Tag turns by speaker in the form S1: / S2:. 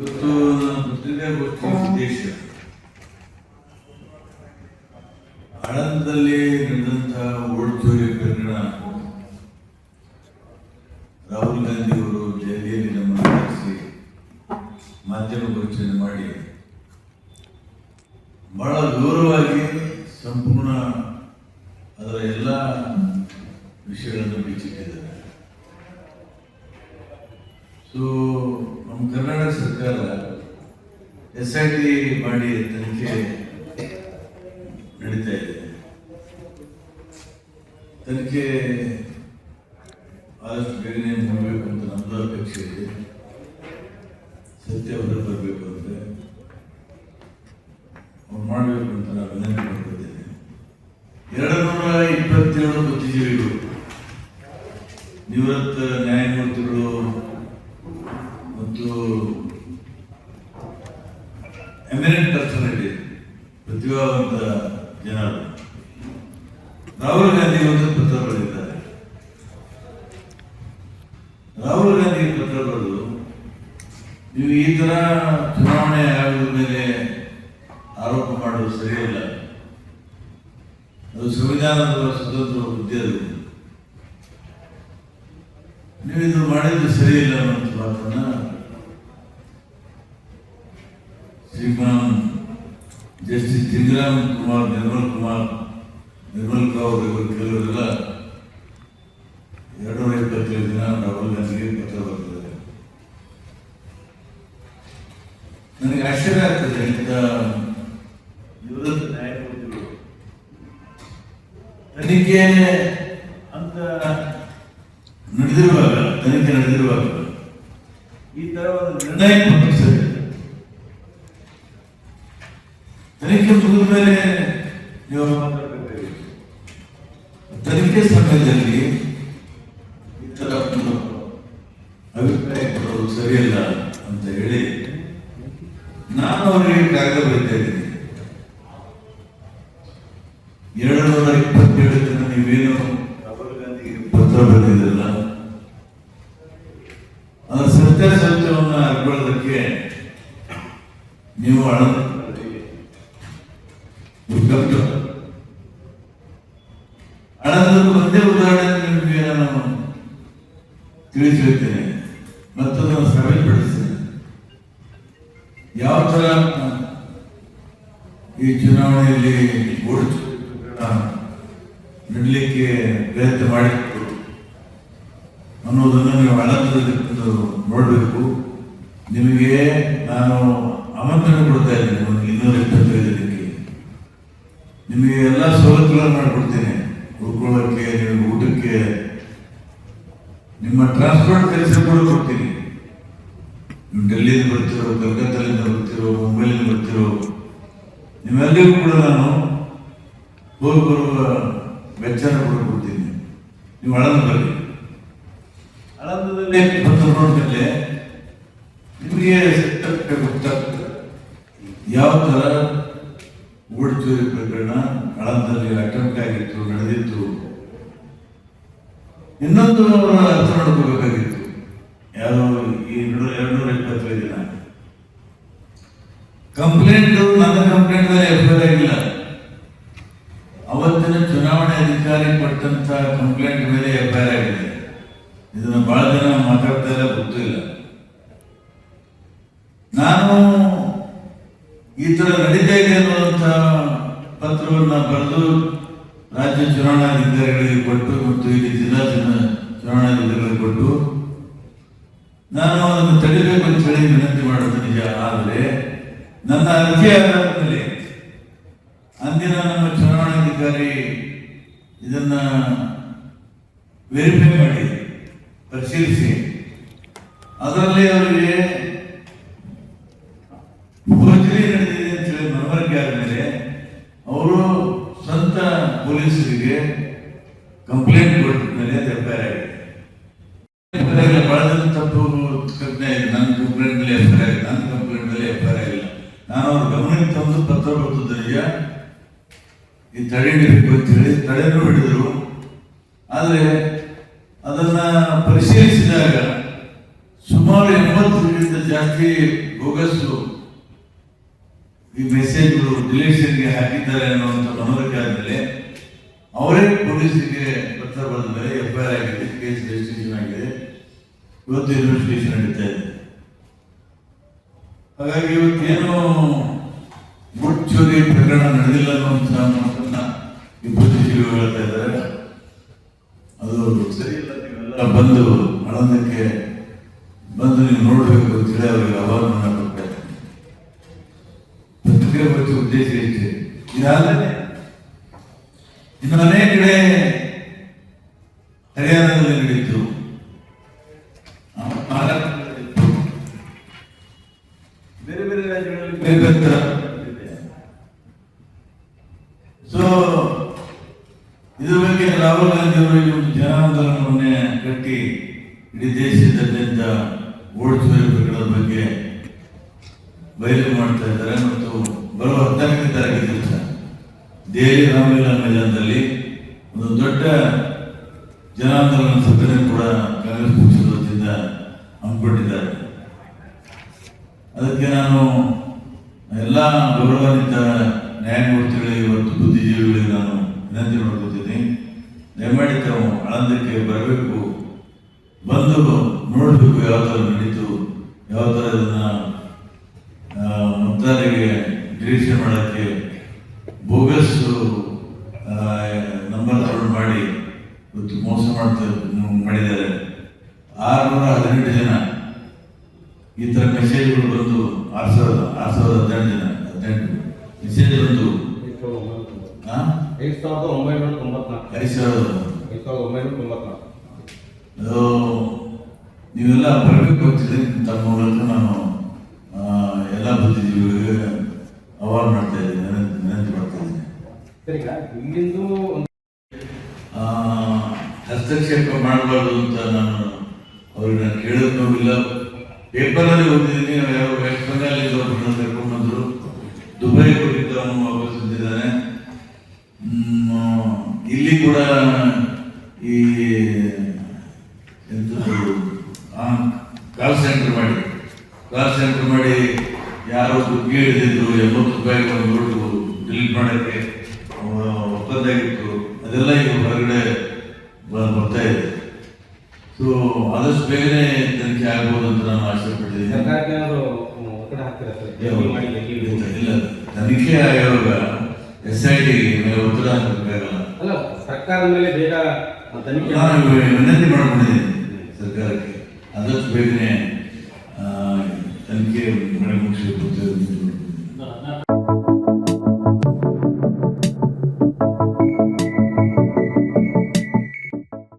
S1: ಇವತ್ತು ನನ್ನ ಪತ್ರಿಕಾಗೋಷ್ಠಿ ಉದ್ದೇಶ. ಆಳಂದದಲ್ಲಿ ನಡೆದಂತಹ ಓಲ್ಡ್ ಚೋರಿ ಪ್ರಕರಣ. ರಾಹುಲ್ ಗಾಂಧಿ ಅವರು ದೆಹಲಿಯಲ್ಲಿ ನಮ್ಮನ್ನು ಮಾಧ್ಯಮ ಘೋಷಣೆ ಮಾಡಿ. ಬಹಳ ದೂರವಾಗಿ ಸಂಪೂರ್ಣ ಅದರ ಎಲ್ಲ ವಿಷಯಗಳನ್ನು ಬಿಚ್ಚಿಟ್ಟಿದ್ದಾರೆ. ಸೊ ನಮ್ಮ ಕರ್ನಾಟಕ ಸರ್ಕಾರ ಎಸ್ ಐ ಟಿ ಮಾಡಿ ತನಿಖೆ ನಡೀತಾ ಇದೆ. ತನಿಖೆ ಆದಷ್ಟು ಬೇಗನೆ ಮಾಡಬೇಕು ಅಂತ ನಮ್ಮದು ಅಪೇಕ್ಷೆ ಇದೆ. ಸತ್ಯ ಹೊರ ಬರಬೇಕು ಅಂದರೆ ಅವ್ರು ಮಾಡಬೇಕು ಅಂತ ನಾನು ವಿನಂತಿ ಮಾಡ್ಕೊಳ್ತೇನೆ ಎರಡು ನೂರ ಇಪ್ಪತ್ತೇಳು ಬುದ್ಧಿಜೀವಿಗಳು ನಿವೃತ್ತ ನ್ಯಾಯಮೂರ್ತಿಗಳು ಮತ್ತು ಎಮಿನೆಂಟ್ ಪರ್ಸನಾಲಿಟಿ ಪ್ರತಿಭಾವಂತ ಜನರು. ರಾಹುಲ್ ಗಾಂಧಿ ಒಂದು ಪತ್ರ ಬರೆದಿದ್ದಾರೆ ರಾಹುಲ್ ಗಾಂಧಿ ಪತ್ರ ಬರೆದು ನೀವು ಈ ತರ ಚುನಾವಣೆ ಆಯೋಗದ ಮೇಲೆ ಆರೋಪ ಮಾಡುವುದು ಸರಿಯಲ್ಲ. ಅದು ಸಂವಿಧಾನದ ಸ್ವತಂತ್ರ ಹುದ್ದೆ ಅದು. ನೀವು ಇದು ಮಾಡಿದ್ದು ಸರಿಯಿಲ್ಲ ಅನ್ನೋ ಮಾತನ್ನ ಶ್ರೀಮಾನ್ ಜಸ್ಟಿಸ್ ಜಿಂಗರಾಮ್ ಕುಮಾರ್ ನಿರ್ಮಲ್ ಕುಮಾರ್ ನಿರ್ಮಲ್ ಕೌರ್ ಇವರು ಕೆಲವರೆಲ್ಲ ಎರಡೂವರೆ ಇಪ್ಪತ್ತೈದು ದಿನ ರಾಹುಲ್ ಗಾಂಧಿಗೆ ಪತ್ರ ಬರೆದಿದ್ದಾರೆ. ನನಗೆ ಆಶ್ಚರ್ಯ ಆಗ್ತದೆ ಇಂಥ ನಿವೃತ್ತ ನ್ಯಾಯಮೂರ್ತಿಗಳು ತನಿಖೆ ಅಂತ ನಡೆದಿರುವಾಗ ತನಿಖೆ ನಡೆದಿರುವಾಗ ಈ ತರ ಒಂದು ನಿರ್ಣಯ ಕೊಟ್ಟು ಸರಿ ತನಿಖೆ ಮುಗಿದ ಮೇಲೆ ನೀವು ತನಿಖೆ ಸಮಯದಲ್ಲಿ ಈ ಥರ ಅಭಿಪ್ರಾಯ ಕೊಡೋದು ಸರಿಯಲ್ಲ ಅಂತ ಹೇಳಿ ನಾನು ಅವರಿಗೆ ಕಾಗದ ಬರೀತಾ ಇದ್ದೀನಿ. ಎರಡು ನೂರ ಇಪ್ಪತ್ತೇಳು ಜನ ನೀವೇನು ರಾಹುಲ್ ಗಾಂಧಿಗೆ ಪತ್ರ ಬರೆದಿದ್ದಲ್ಲ ಅದರ ಸತ್ಯಾಸತ್ಯವನ್ನು ಅರ್ಕೊಳ್ಳೋದಕ್ಕೆ ನೀವು ಹಣ ಹಣದ ಒಂದೇ ಉದಾಹರಣೆ ನಿಮಗೆ ನಾನು ತಿಳಿಸಿ ಮತ್ತೊಂದು ಸರಳಪಡಿಸ್ತೇನೆ ಯಾವ ತರ ಈ ಚುನಾವಣೆಯಲ್ಲಿ ಓಡಿತು ನಡಲಿಕ್ಕೆ ಪ್ರಯತ್ನ ಮಾಡಿತ್ತು ಅನ್ನೋದನ್ನು ನೀವು ಹಣದಲ್ಲಿ ನೋಡಬೇಕು. ನಿಮಗೆ ನಾನು ಆಮಂತ್ರಣ ಕೊಡ್ತಾ ಇದ್ದೇನೆ ಒಂದು ಇನ್ನೂರ ಇಪ್ಪತ್ತೈದು ದಿನಕ್ಕೆ ನಿಮಗೆ ಎಲ್ಲ ಸೌಲಭ್ಯಗಳನ್ನು ಮಾಡಿಕೊಡ್ತೇನೆ. ಉಳ್ಕೊಳ್ಳೋಕ್ಕೆ ನಿಮಗೆ ಊಟಕ್ಕೆ. ನಿಮ್ಮ ಟ್ರಾನ್ಸ್ಪೋರ್ಟ್ ಕೆಲಸ ಕೂಡ ಕೊಡ್ತೀನಿ. ನೀವು ಡೆಲ್ಲಿಯಿಂದ ಬರ್ತಿರೋ ಕಲ್ಕತ್ತಲ್ಲಿಂದ ಬರ್ತಿರೋ, ಮುಂಬೈಲಿಂದ ಬರ್ತಿರೋ, ನಿಮ್ಮೆಲ್ಲರಿಗೂ ಕೂಡ ನಾನು ಹೋಗಿ ಬರುವ ವೆಚ್ಚನ ಕೂಡ ಕೊಡ್ತೀನಿ. ನೀವು ಅಳಂದದಲ್ಲಿ ಬಂದು ನೋಡಿದ್ರೆ ನಿಮಗೆ ಯಾವ ಥರ ಓಡಿಚೋರಿ ಪ್ರಕರಣ ಕಳಂದಲ್ಲಿ ಅಟೆಂಪ್ಟ್ ಆಗಿತ್ತು, ನಡೆದಿತ್ತು. ಇನ್ನೊಂದು ಅವರ ಅರ್ಥ ಮಾಡ್ಕೋಬೇಕಾಗಿತ್ತು. ಯಾರು ಈ ಎರಡ್ನೂರ ಇಪ್ಪತ್ತೈದು ದಿನ. ಕಂಪ್ಲೇಂಟ್, ನನ್ನ ಕಂಪ್ಲೇಂಟ್ ಎಫ್ ಐ ಆಗಿಲ್ಲ. ಅವತ್ತಿನ ಚುನಾವಣೆ ಅಧಿಕಾರಿ ಪಟ್ಟಂತ ಕಂಪ್ಲೇಂಟ್ ಮೇಲೆ ಎಫ್ ಐ ಆಗಿದೆ. ಇದನ್ನು ಬಹಳ ಜನ ಮಾತಾಡ್ತಾ ಇಲ್ಲ ಗೊತ್ತಿಲ್ಲ. ನಾನು ಈ ತರ ನಡೀತಾ ಇದೆ ಅನ್ನುವಂಥ ಪತ್ರವನ್ನ ಬರೆದು ರಾಜ್ಯ ಚುನಾವಣಾಧಿಕಾರಿಗಳಿಗೆ ಕೊಟ್ಟು ಮತ್ತು ಇಲ್ಲಿ ಜಿಲ್ಲಾ ಚುನಾ- ಚುನಾವಣಾಧಿಕಾರಿಗಳಿಗೆ ಕೊಟ್ಟು ನಾನು ಅದನ್ನು ತಡಿಬೇಕು ಅಂತ ಹೇಳಿ ವಿನಂತಿ ಮಾಡೋದು ನಿಜ. ಆದರೆ ನನ್ನ ಅರ್ಜಿ ಆಧಾರದ ಮೇಲೆ ಅಂದಿನ ನಮ್ಮ ಚುನಾವಣಾಧಿಕಾರಿ ಇದನ್ನ ವೆರಿಫೈ ಮಾಡಿ, ಪರಿಶೀಲಿಸಿ. ಅದರಲ್ಲಿ ಅವರಿಗೆ ಭೋಜನೆ ನಡೆದಿದೆ ಅಂತ ಹೇಳಿ ಮನವರಿಕೆ ಆದಮೇಲೆ ಅವರು ಸ್ವಂತ ಪೊಲೀಸರಿಗೆ ಕಂಪ್ಲೇಂಟ್ ಕೊಟ್ಟ ಮೇಲೆ ಎಫ್ ಐ ಆಗಿದೆ ಎಫ್ಐಆರ್ ತಪ್ಪು ಕಲ್ಪನೆ ಇದೆ ನನ್ನ ಕಂಪ್ಲೇಂಟ್ ಮೇಲೆ ಎಫ್ ಆಗಿದೆ, ನನ್ನ ಕಂಪ್ಲೇಂಟ್ ಮೇಲೆ ಎಫ್ ಆಗಿಲ್ಲ. ನಾನು ಅವ್ರ ಗಮನಕ್ಕೆ ತಂದು ಪತ್ರ ಬರ್ತದೆ ಈ ತಡೆ ಹಿಡಿಬೇಕು ಅಂತ ಹೇಳಿ ತಡೆನೂ ಹಿಡಿದರು ಆದರೆ ಅದನ್ನ ಪರಿಶೀಲಿಸಿದಾಗ ಸುಮಾರು ಎಂಬತ್ತಕ್ಕಿಂತ ಜಾಸ್ತಿ ಬೋಗಸ್ಸು ಈ ಮೆಸೇಜ್ಗಳು ಡಿಲೇಷನ್ಗೆ ಹಾಕಿದ್ದಾರೆ ಅನ್ನುವಂಥ ಮನವರಿಕೆ ಆದಮೇಲೆ ಅವರೇ ಪೊಲೀಸರಿಗೆ ಪತ್ರ ಬರೆದ ಮೇಲೆ ಎಫ್ ಆಗಿದೆ ಕೇಸ್ ರಿಜಿಸ್ಟ್ರೇಷನ್ ಆಗಿದೆ. ಇವತ್ತು ಇನ್ವೆಸ್ಟಿಗೇಷನ್ ನಡೀತಾ ಇದೆ. ಹಾಗಾಗಿ ಇವತ್ತೇನು ಮುಚ್ಚುರಿ ಪ್ರಕರಣ ನಡೆದಿಲ್ಲ ಅನ್ನುವಂಥ ಮಾತನ್ನ ಬುದ್ಧಿಜೀವಿಗಳು ಹೇಳ್ತಾ ಇದ್ದಾರೆ. ಅದು ಸರಿ ಇಲ್ಲ, ನೀವೆಲ್ಲ ಬಂದು ಆಳಂದಕ್ಕೆ ಇದಾಗಲೇ ಇನ್ನು ಅನೇಕ ಕಡೆ ಹರಿಯಾಣದಲ್ಲಿ ನಡೆಯಿತು. ಬೇರೆ ಬೇರೆ ರಾಜ್ಯಗಳಲ್ಲಿ ಬೇರೆ ಬೇರೆ ಸೊ ಇದ್ರ ಬಗ್ಗೆ ರಾಹುಲ್ ಗಾಂಧಿ ಅವರು ಈ ಒಂದು ಜನಾಂದೋಲನವನ್ನೇ ಕಟ್ಟಿ ಇಡೀ ದೇಶದಾದ್ಯಂತ ಓಡಿಸುವ ಬಗ್ಗೆ ಬಯಲು ಮಾಡ್ತಾ ಇದ್ದಾರೆ ಮತ್ತು ಬರುವ ಹದಿನಾಲ್ಕನೇ ತಾರೀಕು ದಿವಸ ದೆಹಲಿ ರಾಮಲೀಲಾ ಮೈದಾನದಲ್ಲಿ ಒಂದು ದೊಡ್ಡ ಜನಾಂದೋಲನ ಸಭೆಯನ್ನು ಕೂಡ ಕಾಂಗ್ರೆಸ್ ಪಕ್ಷದ ವತಿಯಿಂದ ಹಮ್ಮಿಕೊಂಡಿದ್ದಾರೆ. ಅದಕ್ಕೆ ನಾನು ಎಲ್ಲ ಗೌರವಾನ್ವಿತ ನ್ಯಾಯಮೂರ್ತಿಗಳಿಗೆ ಇವತ್ತು ಬುದ್ಧಿಜೀವಿಗಳಿಗೆ ನಾನು ವಿನಂತಿ ಮಾಡ್ಕೊತೀನಿ ದಯಮಾಡಿ ತಾವು ಆನಂದಕ್ಕೆ ಬರಬೇಕು. ಬಂದು ನೋಡಬೇಕು ಯಾವ ಥರ ನಡೀತು, ಯಾವ ಥರ ಇದನ್ನು ಮತದಾರರಿಗೆ ಡಿರೆಕ್ಷನ್ ಮಾಡೋಕ್ಕೆ ಬೋಗಸ್ ನಂಬರ್ ತಗೊಂಡು ಮಾಡಿ ಇವತ್ತು ಮೋಸ ಮಾಡ್ತಾ ಮಾಡಿದ್ದಾರೆ. ಆರುನೂರ ಹದಿನೆಂಟು ಜನ. ಈ ಥರ ಮೆಸೇಜ್ಗಳು ಬಂದು ಆರು ಸಾವಿರದ ಆರು ಸಾವಿರದ ಹದಿನೆಂಟು ಜನ ಹದಿನೆಂಟು ಮೆಸೇಜ್ ಬಂದು
S2: ಐದು ಸಾವಿರದ ಒಂಬೈನೂರ ತೊಂಬತ್ನಾಲ್ಕು.
S1: ಐದು ಸಾವಿರದ
S2: ಐದು ಸಾವಿರದ ಒಂಬೈನೂರ ತೊಂಬತ್ನಾಲ್ಕು.
S1: ಅದು ನೀವೆಲ್ಲ ಬರಬೇಕು ಅಂತಿದ್ರೆ ತಮ್ಮ ಮೂಲಕ ನಾನು ಆ, ಎಲ್ಲ ಬುದ್ಧಿಜೀವಿಗಳಿಗೆ ಆಹ್ವಾನ ಮಾಡ್ತಾ ಇದ್ದೀನಿ ವಿನಂತಿ ವಿನಂತಿ ಮಾಡ್ತಾ ಇದ್ದೀನಿ
S2: ಸರಿ
S1: ಹಸ್ತಕ್ಷೇಪ ಮಾಡಬಾರ್ದು ಅಂತ ನಾನು ಅವ್ರಿಗೆ ನಾನು ಕೇಳೋದು ಇಲ್ಲ. ಪೇಪರಲ್ಲಿ ಓದಿದ್ದೀನಿ ಯಾವ ಬೆಂಗಾಲ್ ಒಬ್ಬರನ್ನ ಕರ್ಕೊಂಡು ಬಂದರು. ದುಬೈ ಹೋಗಿದ್ದ ಅವನು ವಾಪಸ್ ಬಂದಿದ್ದಾನೆ. ಇಲ್ಲಿ ಕೂಡ ಈ ಕಾಲ್ ಸೆಂಟರ್ ಮಾಡಿ. ಕಾಲ್ ಸೆಂಟರ್ ಮಾಡಿ ಯಾರೋ ದುಡ್ಡು ಹಿಡಿದಿದ್ರು ಎಂಬತ್ತು ರೂಪಾಯಿ ಒಂದು ದುಡ್ಡು ಡಿಲೀಟ್ ಮಾಡೋಕ್ಕೆ ಆ, ಒಪ್ಪಂದ ಆಗಿತ್ತು ಅದೆಲ್ಲ ಈಗ ಹೊರಗಡೆ ಬ- ಬರ್ತಾ ಇದೆ. ಸೊ ಆದಷ್ಟು ಬೇಗನೆ ತನಿಖೆ ಆಗ್ಬೋದು ಅಂತ ನಾನು ಆಶೆ ಪಟ್ಟಿದ್ದೀನಿ ಇಲ್ಲ, ತನಿಖೆ ಆಯೋಗ ಎಸ್ ಐ ಟಿ ಮೇಲೆ ಒತ್ತಡ ಹಾಕಬೇಕಾಗಲ್ಲ
S2: ಅಲ್ಲ ಸರ್ಕಾರದ ಮೇಲೆ ಬೇಗ ತನಿಖೆ
S1: ನಾನು ವಿನಂತಿ ಮಾಡ್ಕೊಂಡಿದ್ದೀನಿ ಸರ್ಕಾರಕ್ಕೆ. ಆದಷ್ಟು ಬೇಗನೆ ತನಿಖೆ ಮಾಡಿ ಮುಗಿಸಬೇಕು ಅಂತ